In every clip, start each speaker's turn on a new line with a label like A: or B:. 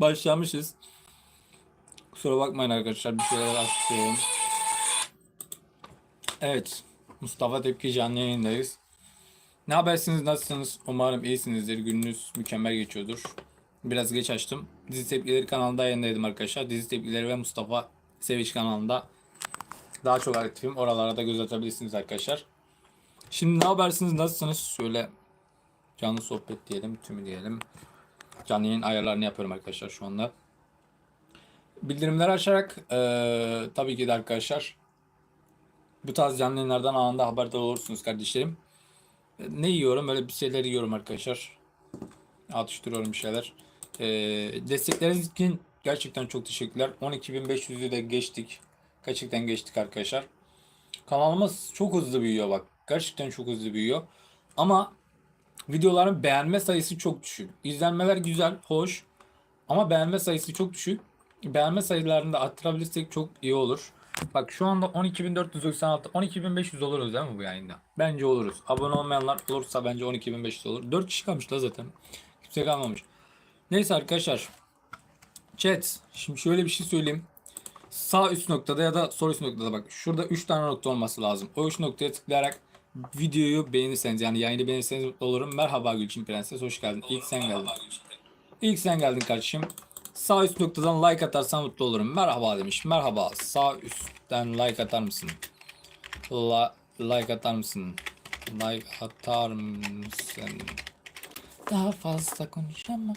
A: başlamışız. Kusura bakmayın arkadaşlar bir şeyler açıyorum. Evet. Mustafa Tepki canlı yayındayız. Ne habersiniz? Nasılsınız? Umarım iyisinizdir. Gününüz mükemmel geçiyordur. Biraz geç açtım. Dizi Tepkileri kanalında yayındaydım arkadaşlar. Dizi Tepkileri ve Mustafa Seviş kanalında daha çok aktifim. Oralara da göz atabilirsiniz arkadaşlar. Şimdi ne habersiniz? Nasılsınız? Şöyle canlı sohbet diyelim, tümü diyelim. Canlı yayın ayarlarını yapıyorum arkadaşlar şu anda. Bildirimleri açarak eee, tabii ki de arkadaşlar bu tarz canlı yayınlardan anında haberdar olursunuz kardeşlerim. E, Ne yiyorum? Öyle bir şeyler yiyorum arkadaşlar. Atıştırıyorum bir şeyler. Eee destekleriniz için gerçekten çok teşekkürler. 12.500'ü de geçtik. Gerçekten geçtik arkadaşlar. Kanalımız çok hızlı büyüyor bak. Gerçekten çok hızlı büyüyor. Ama videoların beğenme sayısı çok düşük. İzlenmeler güzel, hoş. Ama beğenme sayısı çok düşük. Beğenme sayılarını da arttırabilirsek çok iyi olur. Bak şu anda 12.496, 12.500 oluruz değil mi bu yayında? Bence oluruz. Abone olmayanlar olursa bence 12.500 olur. 4 kişi kalmış da zaten. Kimse kalmamış. Neyse arkadaşlar. Chat. Şimdi şöyle bir şey söyleyeyim. Sağ üst noktada ya da sol üst noktada bak. Şurada 3 tane nokta olması lazım. O 3 noktaya tıklayarak videoyu beğenirseniz yani yayını beğenirseniz mutlu olurum. Merhaba Gülçin Prenses hoş geldin. İlk sen geldin. İlk sen geldin kardeşim. Sağ üst noktadan like atarsan mutlu olurum. Merhaba demiş. Merhaba. Sağ üstten like atar mısın? La, like atar mısın? Like atar mısın? Daha fazla konuşamam.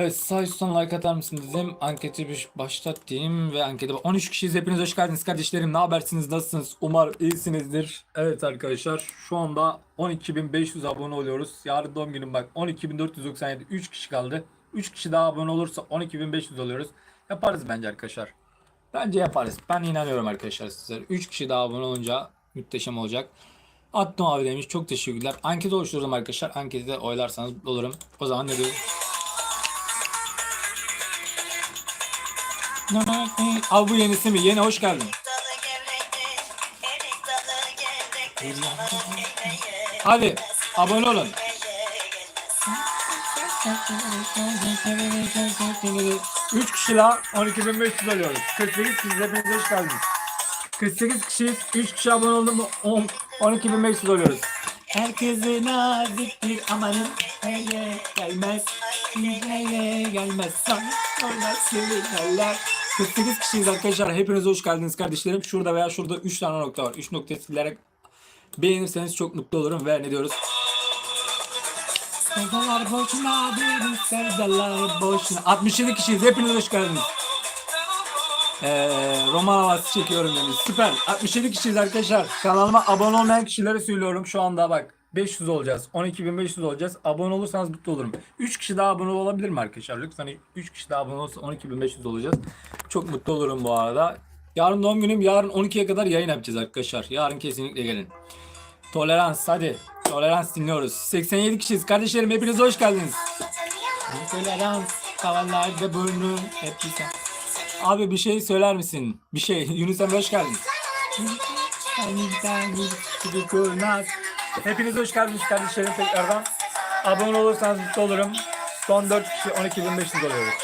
A: Evet sağ üstten like atar mısın dedim. Anketi bir başlat ve ankete 13 kişiyiz. Hepiniz hoş geldiniz kardeşlerim. Ne habersiniz? Nasılsınız? Umarım iyisinizdir. Evet arkadaşlar şu anda 12.500 abone oluyoruz. Yarın doğum günüm bak 12.497 3 kişi kaldı. 3 kişi daha abone olursa 12.500 oluyoruz. Yaparız bence arkadaşlar. Bence yaparız. Ben inanıyorum arkadaşlar sizlere. 3 kişi daha abone olunca müthişem olacak. Attım abi demiş. Çok teşekkürler. Anket oluşturdum arkadaşlar. Anketi de oylarsanız olurum. O zaman ne diyoruz? Abi bu yenisi mi? Yeni hoş geldin. Hadi abone olun. 3 kişi daha 12.500 alıyoruz. 48 kişi hepiniz hoş geldiniz. 48 kişiyiz. 3 kişi abone oldu mu 10 12.500 oluyoruz. Herkese naziktir amanın hele gelmez. Hele gelmez. Sonra sevinirler. 48 kişiyiz arkadaşlar. Hepiniz hoş geldiniz kardeşlerim. Şurada veya şurada 3 tane nokta var. 3 noktayı tıklayarak beğenirseniz çok mutlu olurum ve ne diyoruz? Sevdalar boşuna değil, sevdalar boşuna. 67 kişiyiz. Hepiniz hoş geldiniz. Ee, roman havası çekiyorum demiş. Süper. 67 kişiyiz arkadaşlar. Kanalıma abone olmayan kişilere söylüyorum şu anda bak. 500 olacağız. 12.500 olacağız. Abone olursanız mutlu olurum. 3 kişi daha abone olabilir mi arkadaşlar? Lütfen 3 kişi daha abone olursa 12.500 olacağız. Çok mutlu olurum bu arada. Yarın doğum günüm. Yarın 12'ye kadar yayın yapacağız arkadaşlar. Yarın kesinlikle gelin. Tolerans hadi. Tolerans dinliyoruz. 87 kişiyiz. Kardeşlerim hepiniz hoş geldiniz. Tolerans. Havalarda burnum. Hep güzel. Abi bir şey söyler misin? Bir şey. Yunus Emre hoş geldin. Hepiniz hoş geldiniz kardeşlerim tekrardan. Abone olursanız mutlu olurum. Son 4 kişi 12.500 oluyoruz.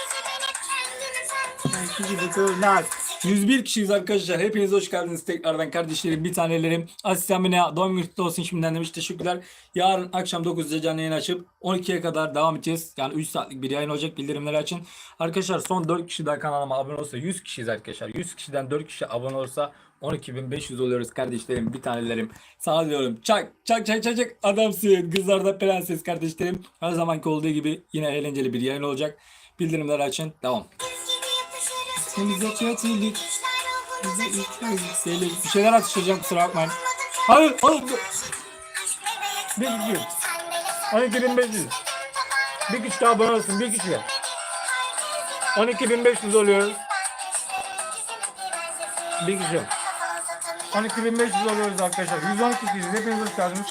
A: 101 kişiyiz arkadaşlar. Hepiniz hoş geldiniz tekrardan kardeşlerim, bir tanelerim. Asistan bine doğum günü kutlu olsun şimdiden demiş. Teşekkürler. Yarın akşam 9'da canlı yayın açıp 12'ye kadar devam edeceğiz. Yani 3 saatlik bir yayın olacak bildirimleri açın. Arkadaşlar son 4 kişi daha kanalıma abone olursa 100 kişiyiz arkadaşlar. 100 kişiden 4 kişi abone olursa 12.500 oluyoruz kardeşlerim, bir tanelerim. Sağ diyorum. Çak çak çak çak çak adamsın. Kızlar da prenses kardeşlerim. Her zamanki olduğu gibi yine eğlenceli bir yayın olacak. Bildirimleri açın. Devam. Bize kötülük. Bize. Bir şeyler atıştıracağım kusura bakmayın. Hayır, hayır. Bir kişi. 12.500. Bir kişi daha abone olsun. Bir kişi. 12.500 oluyoruz. Bir kişi. 12.500 oluyoruz arkadaşlar. 112 kişiyiz. Hepiniz hoş geldiniz.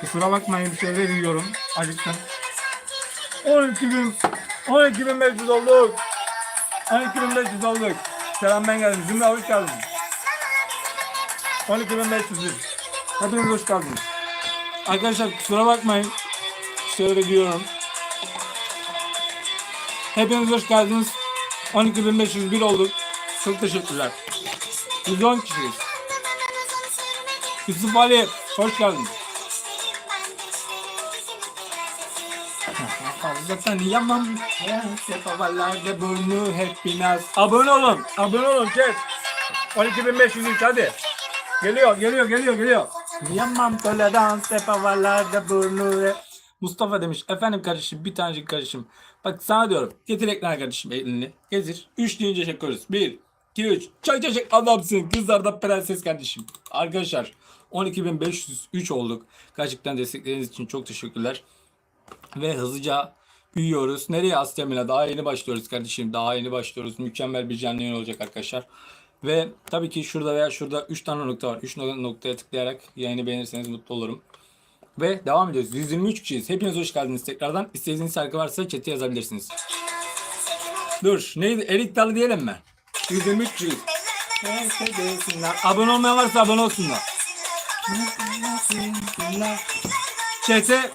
A: Kusura bakmayın bir şeyler yiyorum. Acıktım. 12.000 12.500 olduk. 12.500 olduk. Selam ben geldim. Zümra hoş geldin. 12.500 Hepiniz hoş geldiniz. Arkadaşlar kusura bakmayın. Şöyle diyorum. Hepiniz hoş geldiniz. 12.501 olduk. Çok teşekkürler. 110 kişiyiz. Yusuf Ali hoş geldin. Fazla tanıyamam. Sefalarla burnu hep binaz. Abone olun. Abone olun chat. 12.503 hadi. Geliyor geliyor geliyor geliyor. Yamam tolerans sefalarla burnu hep. Mustafa demiş. Efendim kardeşim bir tanecik kardeşim. Bak sana diyorum. Getir ekrana kardeşim elini. Getir. 3 deyince çekiyoruz. 1, 2, 3. Çay çay çay adamsın. Kızlardan prenses kardeşim. Arkadaşlar 12.503 olduk. Gerçekten destekleriniz için çok teşekkürler. Ve hızlıca büyüyoruz. Nereye Asya Daha yeni başlıyoruz kardeşim. Daha yeni başlıyoruz. Mükemmel bir canlı yayın olacak arkadaşlar. Ve tabii ki şurada veya şurada 3 tane nokta var. 3 noktaya tıklayarak yayını beğenirseniz mutlu olurum. Ve devam ediyoruz. 123 kişiyiz. Hepiniz hoş geldiniz tekrardan. İstediğiniz şarkı varsa chat'e yazabilirsiniz. Dur. Neydi? Erik Dalı diyelim mi? 123 kişiyiz. Abone olmayan varsa abone olsunlar. Chat'e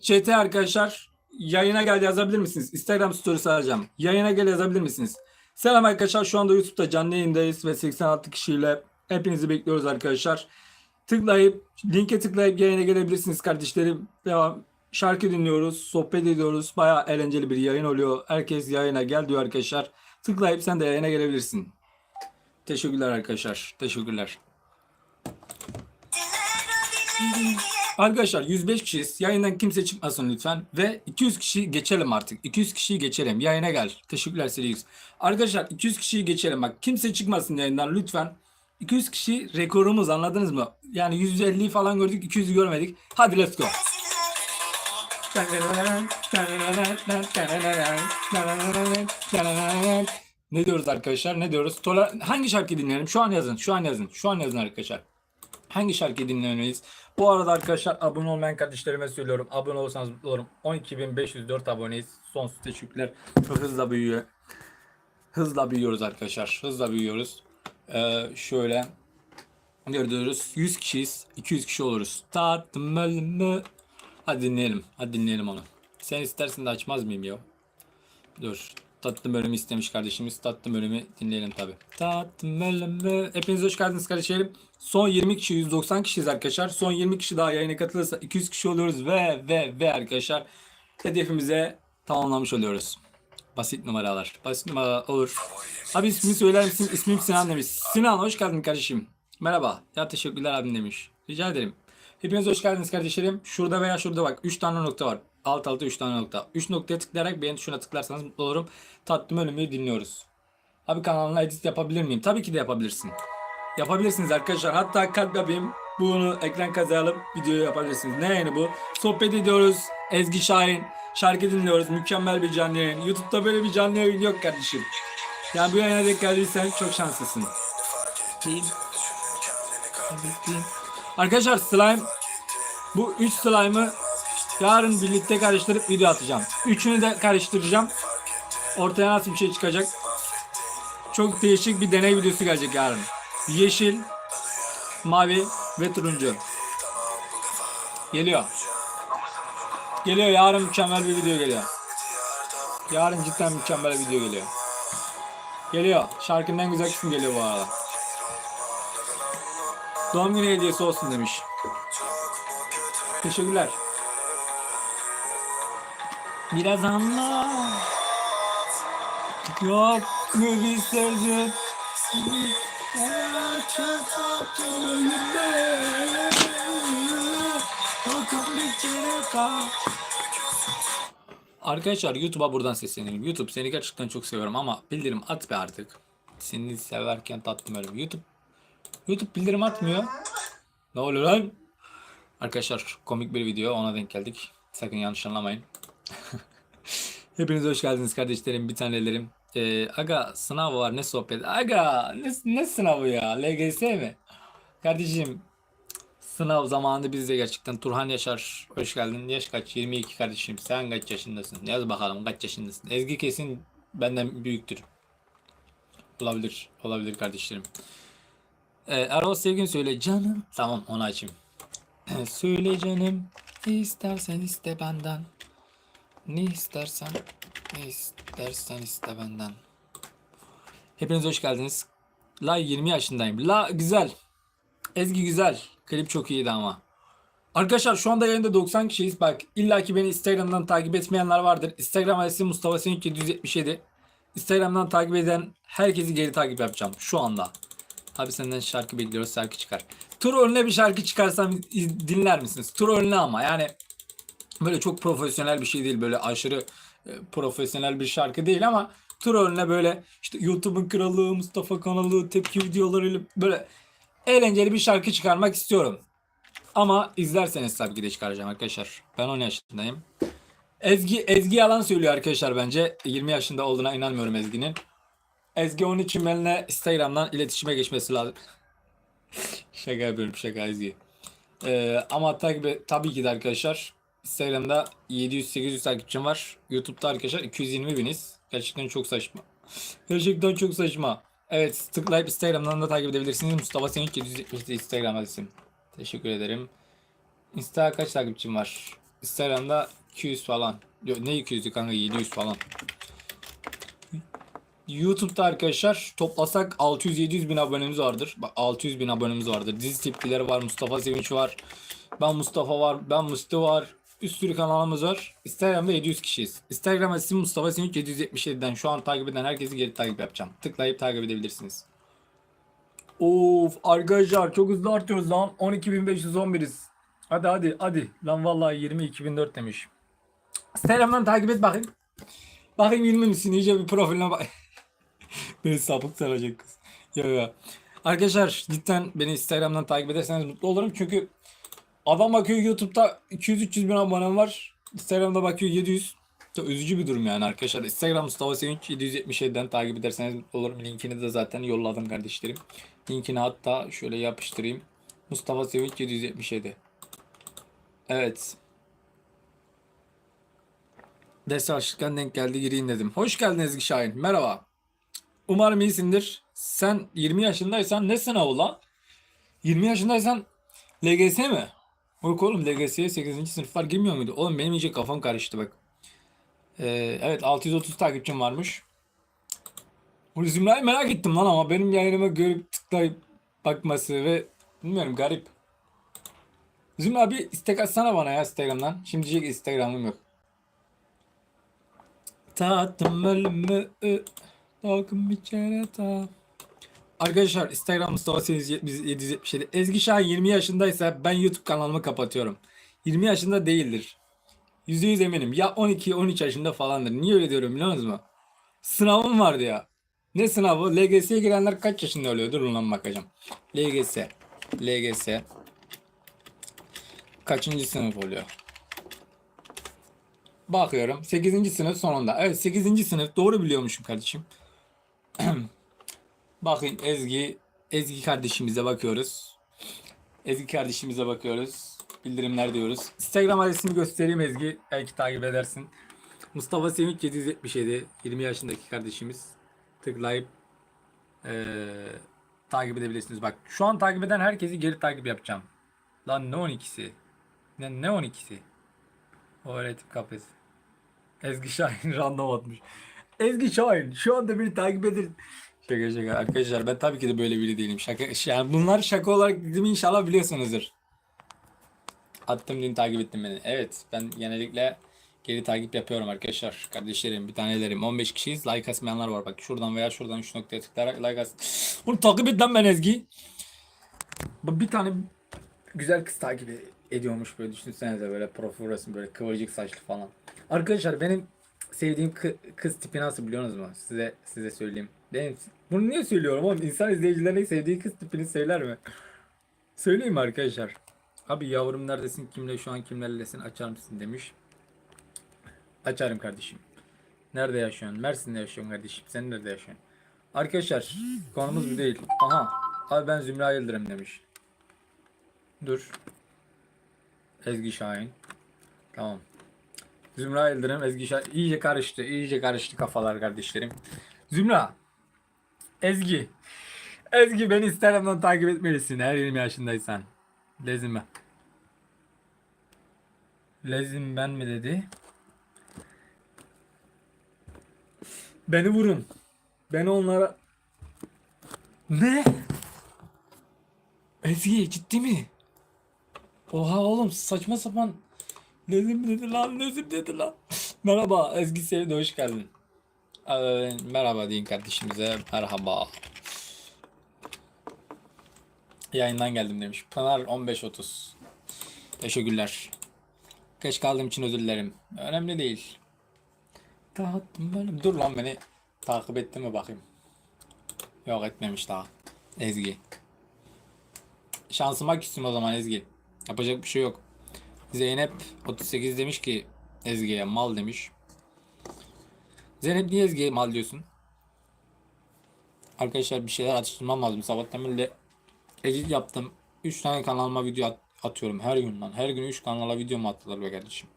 A: Chat'e arkadaşlar yayına gel yazabilir misiniz? Instagram stories alacağım. Yayına gel yazabilir misiniz? Selam arkadaşlar şu anda YouTube'da canlı yayındayız ve 86 kişiyle hepinizi bekliyoruz arkadaşlar. Tıklayıp linke tıklayıp yayına gelebilirsiniz kardeşlerim. Devam. Şarkı dinliyoruz, sohbet ediyoruz. Bayağı eğlenceli bir yayın oluyor. Herkes yayına gel diyor arkadaşlar. Tıklayıp sen de yayına gelebilirsin. Teşekkürler arkadaşlar. Teşekkürler. Arkadaşlar 105 kişiyiz. Yayından kimse çıkmasın lütfen. Ve 200 kişi geçelim artık. 200 kişiyi geçelim. Yayına gel. Teşekkürler Sirius. Arkadaşlar 200 kişiyi geçelim. Bak kimse çıkmasın yayından lütfen. 200 kişi rekorumuz anladınız mı? Yani 150'yi falan gördük 200'ü görmedik. Hadi let's go. Ne diyoruz arkadaşlar? Ne diyoruz? Tola hangi şarkı dinleyelim? Şu an yazın. Şu an yazın. Şu an yazın arkadaşlar. Hangi şarkıyı dinlemeliyiz? Bu arada arkadaşlar abone olmayan kardeşlerime söylüyorum. Abone olursanız mutlu olurum. 12.504 aboneyiz. Sonsuz teşekkürler. Çok hızla büyüyor. Hızla büyüyoruz arkadaşlar. Hızla büyüyoruz. Ee, şöyle gördüğünüz 100 kişiyiz. 200 kişi oluruz. Tatlım ölümü. Hadi dinleyelim. Hadi dinleyelim onu. Sen istersin de açmaz mıyım ya? Dur. Tatlım bölümü istemiş kardeşimiz. Tatlım bölümü dinleyelim tabi. Tatlım bölümü. Hepiniz hoş geldiniz kardeşlerim. Son 20 kişi 190 kişiyiz arkadaşlar. Son 20 kişi daha yayına katılırsa 200 kişi oluyoruz ve ve ve arkadaşlar hedefimize tamamlamış oluyoruz. Basit numaralar. Basit numara olur. Abi ismini söyler misin? İsmim Sinan demiş. Sinan hoş geldin kardeşim. Merhaba. Ya teşekkürler abim demiş. Rica ederim. Hepiniz hoş geldiniz kardeşlerim. Şurada veya şurada bak 3 tane nokta var. Alt alta 3 tane nokta. 3 noktaya tıklayarak beğen tuşuna tıklarsanız mutlu olurum. Tatlım ölümü dinliyoruz. Abi kanalına edit yapabilir miyim? Tabii ki de yapabilirsin. Yapabilirsiniz arkadaşlar. Hatta kalp yapayım. Bunu ekran kazı alıp videoyu yapabilirsiniz. Ne yani bu? Sohbet ediyoruz. Ezgi Şahin. Şarkı dinliyoruz. Mükemmel bir canlı yayın. YouTube'da böyle bir canlı yayın yok kardeşim. Yani bu yayına denk geldiysen çok şanslısın. Arkadaşlar slime bu 3 slime'ı yarın birlikte karıştırıp video atacağım. Üçünü de karıştıracağım. Ortaya nasıl bir şey çıkacak? Çok değişik bir deney videosu gelecek yarın. Yeşil, mavi ve turuncu. Geliyor. Geliyor yarın mükemmel bir video geliyor. Yarın cidden mükemmel bir video geliyor. Geliyor. Şarkının en güzel kısmı geliyor bu arada. Doğum günü hediyesi olsun demiş. Teşekkürler. Biraz anla. Yok mu bir sözü? Arkadaşlar YouTube'a buradan sesleniyorum. YouTube seni gerçekten çok seviyorum ama bildirim at be artık. Seni severken öyle. YouTube YouTube bildirim atmıyor. Ne oluyor lan? Arkadaşlar komik bir video ona denk geldik. Sakın yanlış anlamayın. Hepiniz hoş geldiniz kardeşlerim, bir tanelerim. Ee, aga sınav var ne sohbet? Aga ne, ne sınavı ya? LGS mi? Kardeşim sınav zamanında biz de gerçekten Turhan Yaşar hoş geldin. Yaş kaç? 22 kardeşim. Sen kaç yaşındasın? Yaz bakalım kaç yaşındasın? Ezgi kesin benden büyüktür. Olabilir. Olabilir kardeşlerim. Ee, Erol Sevgin söyle canım. Tamam onu açayım. söyle canım. İstersen iste benden. Ne istersen, ne istersen iste benden. Hepiniz hoş geldiniz. La 20 yaşındayım. La güzel. Ezgi güzel. Klip çok iyiydi ama. Arkadaşlar şu anda yayında 90 kişiyiz. Bak illaki beni Instagram'dan takip etmeyenler vardır. Instagram adresi Mustafa Senük 777. Instagram'dan takip eden herkesi geri takip yapacağım şu anda. Abi senden şarkı bekliyoruz şarkı çıkar. Tur önüne bir şarkı çıkarsam dinler misiniz? Tur önüne ama yani böyle çok profesyonel bir şey değil. Böyle aşırı e, profesyonel bir şarkı değil ama tur önüne böyle işte YouTube'un kralı, Mustafa kanalı, tepki videolarıyla böyle eğlenceli bir şarkı çıkarmak istiyorum. Ama izlerseniz tabii ki de çıkaracağım arkadaşlar. Ben 10 yaşındayım. Ezgi Ezgi yalan söylüyor arkadaşlar bence. 20 yaşında olduğuna inanmıyorum Ezgi'nin. Ezgi onun için Instagram'dan iletişime geçmesi lazım. şaka yapıyorum şaka Ezgi. Ee, ama tabii, tabii ki de arkadaşlar Instagram'da 700-800 takipçim var. YouTube'da arkadaşlar 220 biniz. Gerçekten çok saçma. Gerçekten çok saçma. Evet tıklayıp Instagram'dan da takip edebilirsiniz. Mustafa Senük 777 Instagram adresim. Teşekkür ederim. Insta kaç takipçim var? Instagram'da 200 falan. Yok ne 200'ü kanka 700 falan. YouTube'da arkadaşlar toplasak 600-700 bin abonemiz vardır. Bak 600 bin abonemiz vardır. Dizi tipleri var. Mustafa Sevinç var. Ben Mustafa var. Ben Musti var. Üst sürü kanalımız var. Instagram'da 700 kişiyiz. Instagram adresim Mustafa Sevinç 777'den şu an takip eden herkesi geri takip yapacağım. Tıklayıp takip edebilirsiniz. Of arkadaşlar çok hızlı artıyoruz lan. 12.511'iz. Hadi hadi hadi. Lan vallahi 22.004 demiş. Instagram'dan takip et bakayım. Bakayım 20 misin? İyice bir profiline bak. beni sapık saracak kız. Ya ya. Arkadaşlar cidden beni Instagram'dan takip ederseniz mutlu olurum. Çünkü adam bakıyor YouTube'da 200-300 bin abonem var. Instagram'da bakıyor 700. Çok üzücü bir durum yani arkadaşlar. Instagram Mustafa Sevinç 777'den takip ederseniz olurum. Linkini de zaten yolladım kardeşlerim. Linkini hatta şöyle yapıştırayım. Mustafa Sevinç 777. Evet. Ders açlıktan denk geldi gireyim dedim. Hoş geldin Ezgi Şahin. Merhaba. Umarım iyisindir. Sen 20 yaşındaysan ne sınavı lan? 20 yaşındaysan LGS mi? Yok oğlum LGS'ye 8. sınıflar girmiyor muydu? Oğlum benim iyice kafam karıştı bak. Ee, evet 630 takipçim varmış. Bu Zümra'yı merak ettim lan ama benim yayınıma görüp tıklayıp bakması ve bilmiyorum garip. Zümra bir istek atsana bana ya Instagram'dan. Şimdi Instagram'ım yok. Tattım ölümü Dalgın bir kere daha. Arkadaşlar Instagram Mustafa Seniz 777 Ezgi Şahin 20 yaşındaysa ben YouTube kanalımı kapatıyorum. 20 yaşında değildir. %100 eminim. Ya 12-13 yaşında falandır. Niye öyle diyorum biliyor musunuz? Sınavım vardı ya. Ne sınavı? LGS'ye girenler kaç yaşında oluyor? Dur lan bakacağım. LGS. LGS. Kaçıncı sınıf oluyor? Bakıyorum. 8. sınıf sonunda. Evet 8. sınıf. Doğru biliyormuşum kardeşim. Bakayım Ezgi. Ezgi kardeşimize bakıyoruz. Ezgi kardeşimize bakıyoruz. Bildirimler diyoruz. Instagram adresini göstereyim Ezgi. Belki takip edersin. Mustafa Sevinç 777. 20 yaşındaki kardeşimiz. Tıklayıp eee, takip edebilirsiniz. Bak şu an takip eden herkesi geri takip yapacağım. Lan ne 12'si? Ne, ne 12'si? O öğretim kafesi. Ezgi Şahin random atmış. Ezgi Şahin şu anda beni takip edin. Şaka şaka arkadaşlar ben tabii ki de böyle biri değilim. Şaka yani bunlar şaka olarak dediğimi inşallah biliyorsunuzdur. Attım dün takip ettim beni. Evet ben genellikle geri takip yapıyorum arkadaşlar. Kardeşlerim bir tanelerim 15 kişiyiz. Like asmayanlar var bak şuradan veya şuradan şu noktaya tıklayarak like as. Bunu takip et lan ben Ezgi. Bir tane güzel kız takip ediyormuş böyle düşünsenize böyle profil resmi böyle kıvırcık saçlı falan. Arkadaşlar benim sevdiğim kı- kız tipi nasıl biliyorsunuz mu? Size size söyleyeyim. Benim, bunu niye söylüyorum oğlum? İnsan izleyicilerine sevdiği kız tipini söyler mi? Söyleyeyim arkadaşlar? Abi yavrum neredesin? Kimle şu an kimlerlesin? Açar mısın demiş. Açarım kardeşim. Nerede yaşıyorsun? Mersin'de yaşıyorum kardeşim. Sen nerede yaşıyorsun? Arkadaşlar konumuz bu değil. Aha. Abi ben Zümra Yıldırım demiş. Dur. Ezgi Şahin. Tamam. Zümra Yıldırım, Ezgi Şahin. İyice karıştı. iyice karıştı kafalar kardeşlerim. Zümra. Ezgi. Ezgi beni Instagram'dan takip etmelisin her 20 yaşındaysan. Lezim ben. Lezim ben mi dedi? Beni vurun. Beni onlara... Ne? Ezgi ciddi mi? Oha oğlum saçma sapan Nezim dedi lan Nezim dedi lan. Merhaba Ezgi Sevdi hoş geldin. Ee, merhaba deyin kardeşimize merhaba. Yayından geldim demiş. Pınar 15.30. Teşekkürler. Geç kaldığım için özür dilerim. Önemli değil. Tatlım benim. Dur lan beni takip etti mi bakayım. Yok etmemiş daha. Ezgi. Şansıma küstüm o zaman Ezgi. Yapacak bir şey yok. Zeynep 38 demiş ki Ezgi'ye mal demiş. Zeynep niye Ezgi'ye mal diyorsun? Arkadaşlar bir şeyler atıştırmam lazım. Sabahtan beri edit yaptım. 3 tane kanalıma video at- atıyorum her gün lan. Her gün 3 kanala video mu attılar be kardeşim.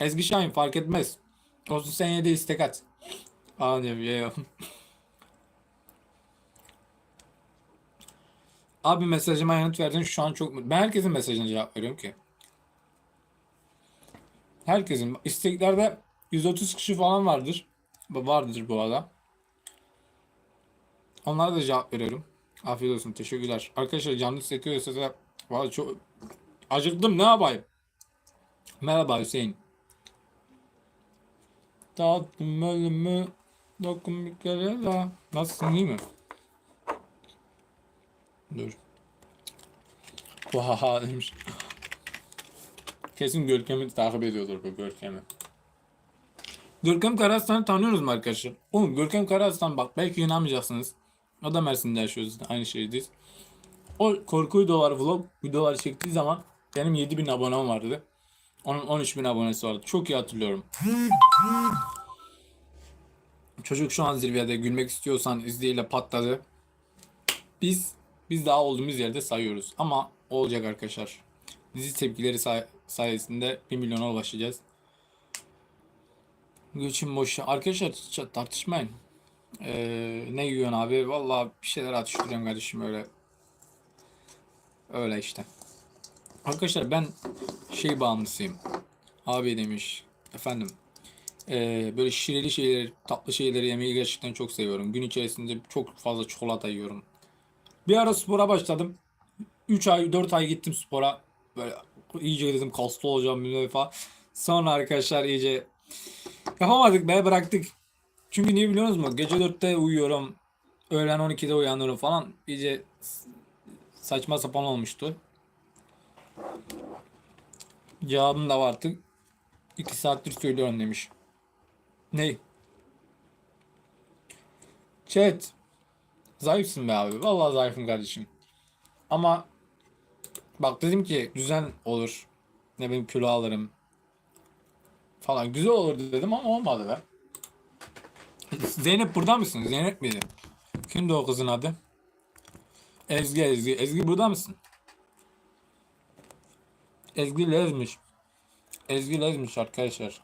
A: Ezgi Şahin fark etmez. Olsun seneye de istek at. Aa ya. Abi mesajıma yanıt verdin şu an çok. Ben herkesin mesajına cevap veriyorum ki. Herkesin. isteklerde 130 kişi falan vardır. Vardır bu arada. Onlara da cevap veriyorum. Afiyet olsun. Teşekkürler. Arkadaşlar canlı sekiyorsa da Vallahi çok acıktım ne yapayım? Merhaba Hüseyin. Tatlım ölümü dokun bir kere daha. Nasılsın iyi mi? Dur. Vaha demiş. Kesin Görkem'i takip ediyordur bu Görkem'i. Görkem Karaslan'ı tanıyoruz mu arkadaşlar? Oğlum Görkem Karaslan bak belki inanmayacaksınız. O da Mersin'de yaşıyoruz. Aynı şehirdeyiz. O korku videoları vlog videoları çektiği zaman benim 7000 abonem vardı. Onun 13000 abonesi vardı. Çok iyi hatırlıyorum. Çocuk şu an zirvede gülmek istiyorsan izleyle patladı. Biz biz daha olduğumuz yerde sayıyoruz. Ama olacak arkadaşlar. Dizi tepkileri say- sayesinde 1 milyona ulaşacağız. Göçün boş. Arkadaşlar tartışmayın. Ee, ne yiyorsun abi? Vallahi bir şeyler atıştırıyorum kardeşim öyle. Öyle işte. Arkadaşlar ben şey bağımlısıyım. Abi demiş. Efendim. Ee, böyle şireli şeyleri, tatlı şeyleri yemeyi gerçekten çok seviyorum. Gün içerisinde çok fazla çikolata yiyorum. Bir ara spora başladım. 3 ay 4 ay gittim spora. Böyle iyice dedim kaslı olacağım bilmem falan. Sonra arkadaşlar iyice yapamadık be bıraktık. Çünkü niye biliyor musunuz? Gece 4'te uyuyorum. Öğlen 12'de uyanıyorum falan. İyice saçma sapan olmuştu. Cevabım da var artık. 2 saattir söylüyorum demiş. Ney? Chat. Zayıfsın be abi. Vallahi zayıfım kardeşim. Ama bak dedim ki düzen olur. Ne bileyim kilo alırım. Falan güzel olur dedim ama olmadı be. Zeynep burada mısın? Zeynep miydi? Kimdi o kızın adı? Ezgi Ezgi. Ezgi burada mısın? Ezgi lezmiş. Ezgi lezmiş arkadaşlar.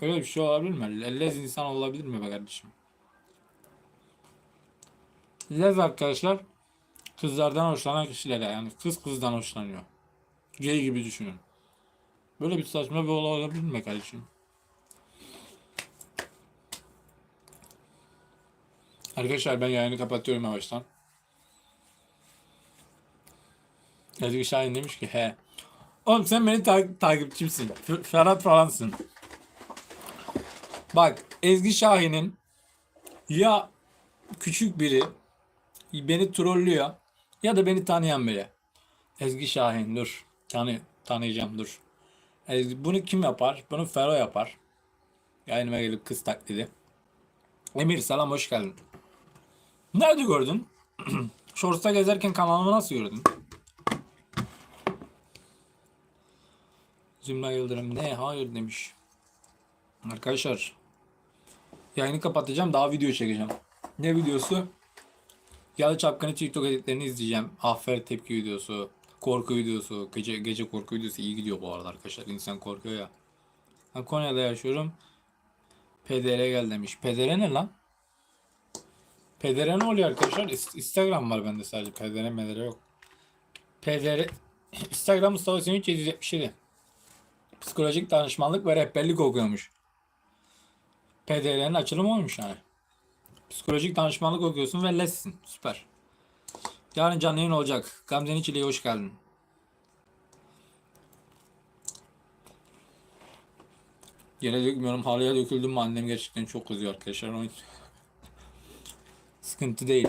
A: Öyle bir şey olabilir mi? Lez insan olabilir mi be kardeşim? Lez arkadaşlar kızlardan hoşlanan kişilere yani kız kızdan hoşlanıyor. Gay gibi düşünün. Böyle bir saçma bir olay olabilir mi kardeşim? Arkadaşlar ben yayını kapatıyorum yavaştan. Ezgi Şahin demiş ki he. Oğlum sen beni ta- takipçimsin. F- Ferhat falansın. Bak Ezgi Şahin'in ya küçük biri beni trollüyor ya da beni tanıyan biri. Ezgi Şahin dur. Tanı tanıyacağım dur. Ezgi, bunu kim yapar? Bunu Fero yapar. Yayınıma gelip kız taklidi. Emir selam hoş geldin. Nerede gördün? Shorts'ta gezerken kanalımı nasıl gördün? Zümra Yıldırım ne? Hayır demiş. Arkadaşlar yayını kapatacağım daha video çekeceğim. Ne videosu? Yalı Çapkın'ın TikTok editlerini izleyeceğim. Afer tepki videosu, korku videosu, gece gece korku videosu iyi gidiyor bu arada arkadaşlar. İnsan korkuyor ya. Ben Konya'da yaşıyorum. PDR gel demiş. PDR ne lan? PDR ne oluyor arkadaşlar? Instagram var bende sadece. PDR medere yok. PDR Instagram Mustafa Sevinç 777. Psikolojik danışmanlık ve rehberlik okuyormuş. PDR'nin açılımı olmuş yani. Psikolojik danışmanlık okuyorsun ve lessin. Süper. Yarın canlı yayın olacak. Gamze'nin çileği hoş geldin. Yere dökmüyorum. Halıya döküldüm mü annem gerçekten çok kızıyor arkadaşlar. Onun sıkıntı değil.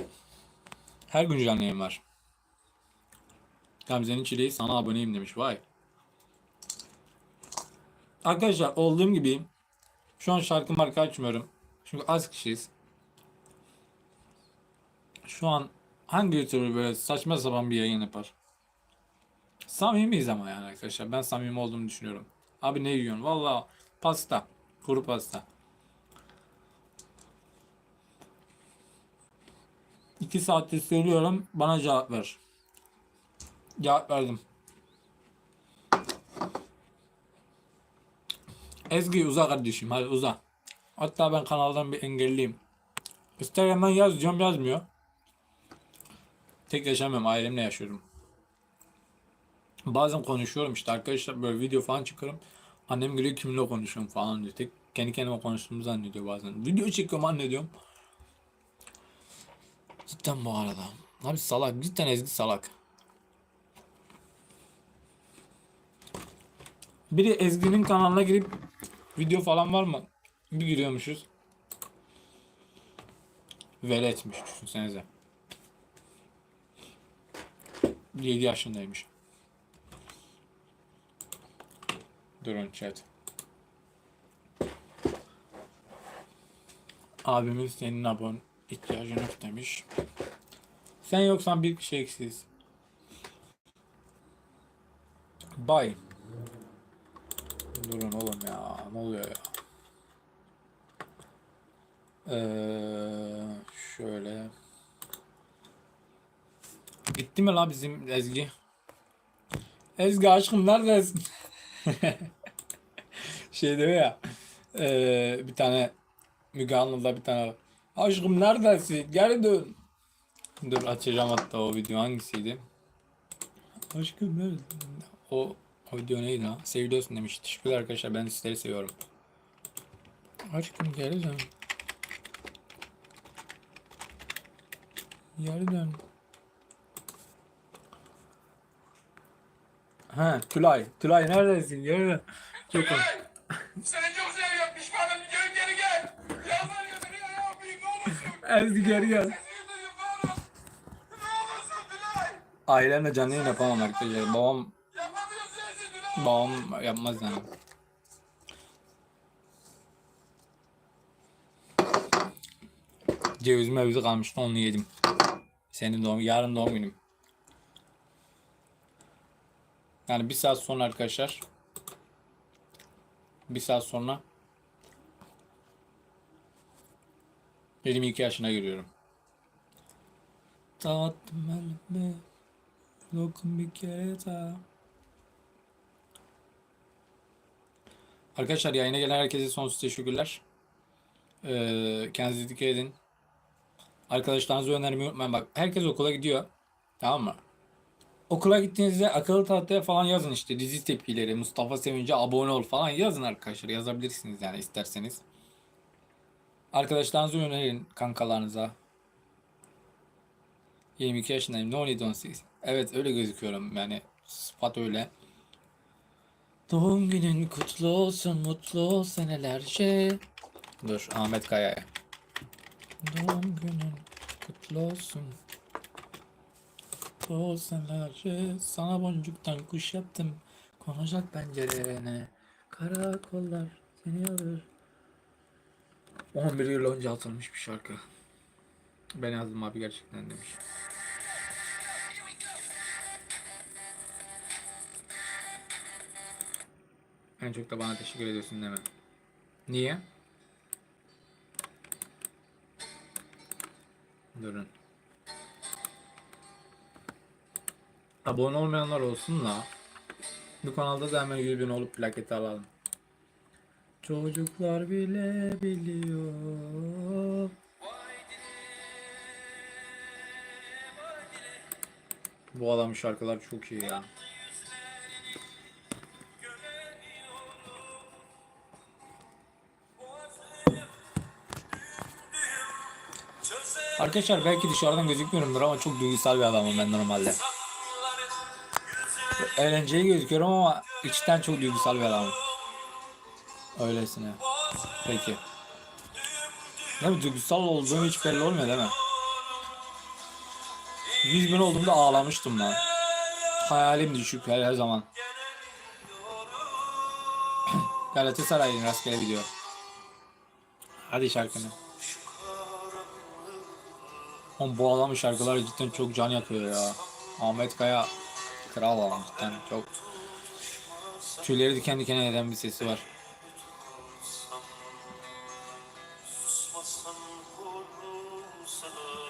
A: Her gün canlı yayın var. Gamze'nin çileği sana aboneyim demiş. Vay. Arkadaşlar olduğum gibi şu an şarkı marka açmıyorum. Çünkü az kişiyiz. Şu an hangi YouTuber böyle saçma sapan bir yayın yapar? Samimiyiz ama yani arkadaşlar. Ben samimi olduğumu düşünüyorum. Abi ne yiyorsun? Valla pasta. Kuru pasta. İki saattir söylüyorum. Bana cevap ver. Cevap verdim. Ezgi uza kardeşim hadi uza. Hatta ben kanaldan bir engelliyim. Instagram'dan yaz diyorum yazmıyor. Tek yaşamıyorum ailemle yaşıyorum. Bazen konuşuyorum işte arkadaşlar böyle video falan çıkarım. Annem geliyor kiminle konuşuyorum falan diyor. Tek kendi kendime konuştuğumu zannediyor bazen. Video çekiyorum anne diyorum. Cidden bu arada. Abi salak. Cidden Ezgi salak. Biri Ezgi'nin kanalına girip video falan var mı? Bir giriyormuşuz. Veletmiş düşünsenize. 7 yaşındaymış. Durun chat. Abimiz senin abon ihtiyacın yok demiş. Sen yoksan bir kişi eksiz. Bay. Durun oğlum ya. Ne oluyor ya? Ee, şöyle. Bitti mi la bizim Ezgi? Ezgi aşkım neredesin? şey diyor ya. ee, bir tane Müge Anlı'da bir tane Aşkım neredesin? Geri dön. Dur açacağım hatta o video hangisiydi? Aşkım neredesin? O, o video neydi lan? Seviyorsun demiş. Teşekkürler arkadaşlar ben sizleri seviyorum. Aşkım geri dön. Geri dön. Ha Tülay. Tülay neredesin? Dön. Çok
B: Tülay! Seni çok seviyorum. Pişmanım. Gel geri gel. Yalvarıyorum ya yapayım ne olursun.
A: Ezgi geri gel.
B: Sesini bana. Ne olursun Tülay.
A: Ailemle canlı yayın yapamam arkadaşlar. Babam
B: Yapamıyorsun sesi Tülay.
A: babam yapmaz yani. Ceviz mevizi kalmıştı onu yedim. Senin doğum yarın doğum günüm. Yani bir saat sonra arkadaşlar. Bir saat sonra 22 yaşına giriyorum. Tattım elime Lokum bir kere daha. Arkadaşlar yayına gelen herkese sonsuz teşekkürler. Ee, kendinize dikkat edin. Arkadaşlarınızı önermeyi unutmayın. Bak herkes okula gidiyor. Tamam mı? Okula gittiğinizde akıllı tahtaya falan yazın işte dizi tepkileri, Mustafa Sevinç'e abone ol falan yazın arkadaşlar. Yazabilirsiniz yani isterseniz. Arkadaşlarınızı önerin kankalarınıza. 22 yaşındayım. No need 18. Evet öyle gözüküyorum yani. Sıfat öyle. Doğum günün kutlu olsun, mutlu ol senelerce. Dur Ahmet Kaya'ya. Doğum günün kutlu olsun. Senelerce. Sana boncuktan kuş yaptım. Konacak pencerene. Karakollar seni alır. 11 yıl önce atılmış bir şarkı. Ben yazdım abi gerçekten demiş. En çok da bana teşekkür ediyorsun deme. Niye? Durun. Abone olmayanlar olsun da. Bu kanalda da hemen 100 bin olup plaketi alalım. Çocuklar bile biliyor. Bu adamın şarkılar çok iyi ya. Arkadaşlar belki dışarıdan gözükmüyorumdur ama çok duygusal bir adamım ben normalde. Eğlenceli gözüküyorum ama içten çok duygusal bir adamım. Öylesine. Peki. Değil mi? Duygusal olduğum hiç belli olmuyor değil mi? 100 bin olduğumda ağlamıştım ben. Hayalim düşük her, her zaman. Galatasaray'ın rastgele gidiyor. Hadi şarkını. Oğlum bu adamın şarkıları cidden çok can yakıyor ya. Ahmet Kaya kral cidden çok. Tüyleri diken diken eden bir sesi var.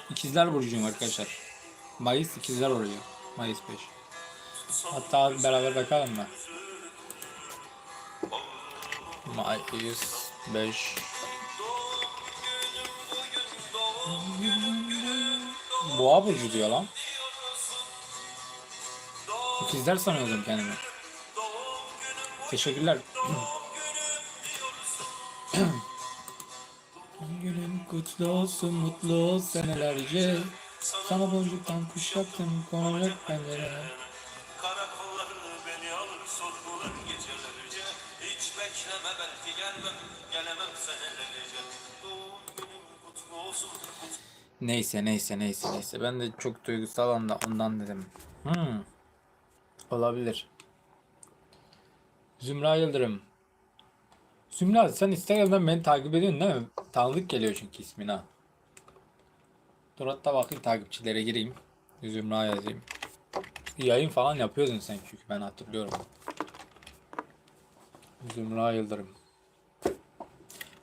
A: İkizler Burcu'yum arkadaşlar. Mayıs İkizler Burcu. Mayıs 5. Hatta beraber bakalım mı? Mayıs 5. Boğa burcu diyor lan. İkizler sanıyordum kendimi. Teşekkürler. Günün kutlu olsun mutlu ol senelerce Sana boncuktan kuş yaptım konacak pencereye
C: Karakollar beni alır sorgular gecelerce Hiç bekleme belki gelmem gelemem senelerce Doğum günün kutlu olsun kutlu
A: Neyse neyse neyse neyse ben de çok duygusal anda ondan dedim. Hmm. Olabilir. Zümra Yıldırım. Zümra sen Instagram'dan beni takip ediyorsun değil mi? Tanıdık geliyor çünkü ismin ha. Dur hatta bakayım takipçilere gireyim. Zümra yazayım. Yayın falan yapıyordun sen çünkü ben hatırlıyorum. Zümra Yıldırım.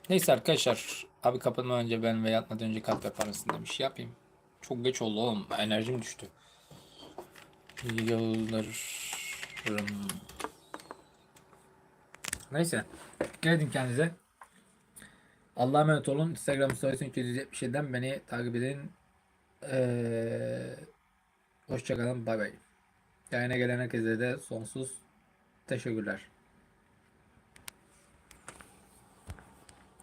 A: Neyse arkadaşlar. Abi kapatmadan önce ben ve yatmadan önce kalp yapar mısın demiş. Yapayım. Çok geç oldu oğlum. Enerjim düştü. Yıldırım. Neyse. Gelin kendinize. Allah'a emanet olun. Instagram story'sin 277'den beni takip edin. Ee, hoşçakalın. Bay bay. Yayına gelen herkese de sonsuz teşekkürler.